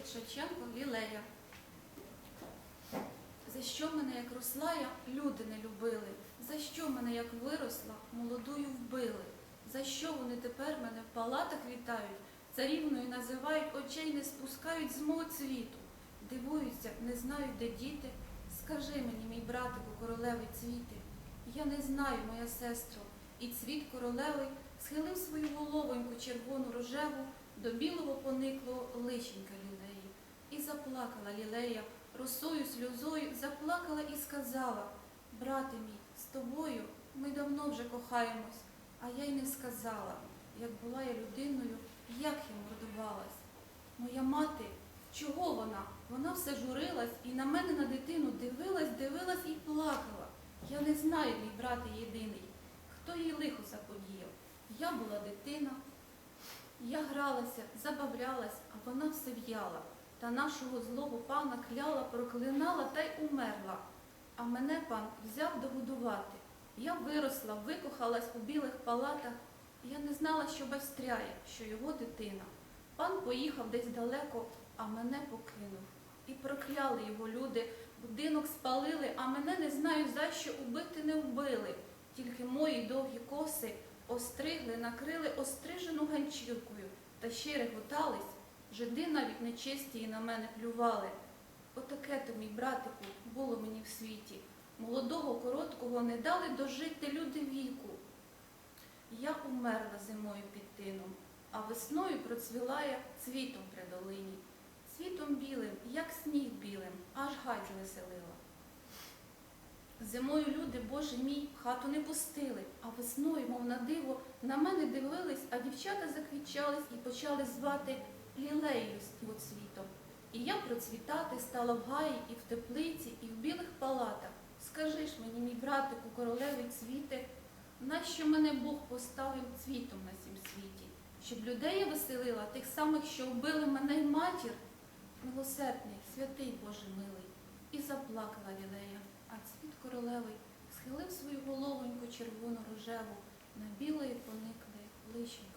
Григорович Шевченко Лілея. За що мене, як росла я, люди не любили? За що мене, як виросла, молодою вбили? За що вони тепер мене в палатах вітають, царівною називають, очей не спускають з мого цвіту? Дивуються, не знають, де діти. Скажи мені, мій братику, королеви цвіти. Я не знаю, моя сестро, і цвіт королеви схилив свою головоньку червону рожеву до білого пониклого личенька лілеї. І заплакала лілея, росою сльозою заплакала і сказала, брате мій, з тобою ми давно вже кохаємось, а я й не сказала, як була я людиною, як я мордувалась. Моя мати, чого вона? Вона все журилась і на мене на дитину дивилась, дивилась і плакала. Я не знаю, мій брате єдиний, хто їй лихо заподіяв. Я була дитина, я гралася, забавлялась, а вона все в'яла. Та нашого злого пана кляла, проклинала та й умерла. А мене пан взяв догодувати. Я виросла, викохалась у білих палатах. Я не знала, що байстряє, що його дитина. Пан поїхав десь далеко, а мене покинув. І прокляли його люди, будинок спалили, а мене не знаю за що убити не вбили. Тільки мої довгі коси остригли, накрили острижену ганчіркою та ще реготались. Жиди навіть нечисті і на мене плювали. Отаке то, мій братику, було мені в світі. Молодого, короткого не дали дожити люди віку. Я умерла зимою під тином, а весною процвіла я цвітом при долині. Цвітом білим, як сніг білим, аж гай звеселила. Зимою люди, Боже мій, хату не пустили, а весною, мов на диво, на мене дивились, а дівчата заквічались і почали звати лілеєю цвітом. І я процвітати стала в гаї, і в теплиці, і в білих палатах. Скажи ж мені, мій братику, королеви цвіте, нащо мене Бог поставив цвітом на сім світі? Щоб людей я веселила, тих самих, що вбили мене й матір? Милосердний, святий Боже милий, і заплакала лілея, а цвіт королевий схилив свою головоньку червоно рожеву на білої поникли личенько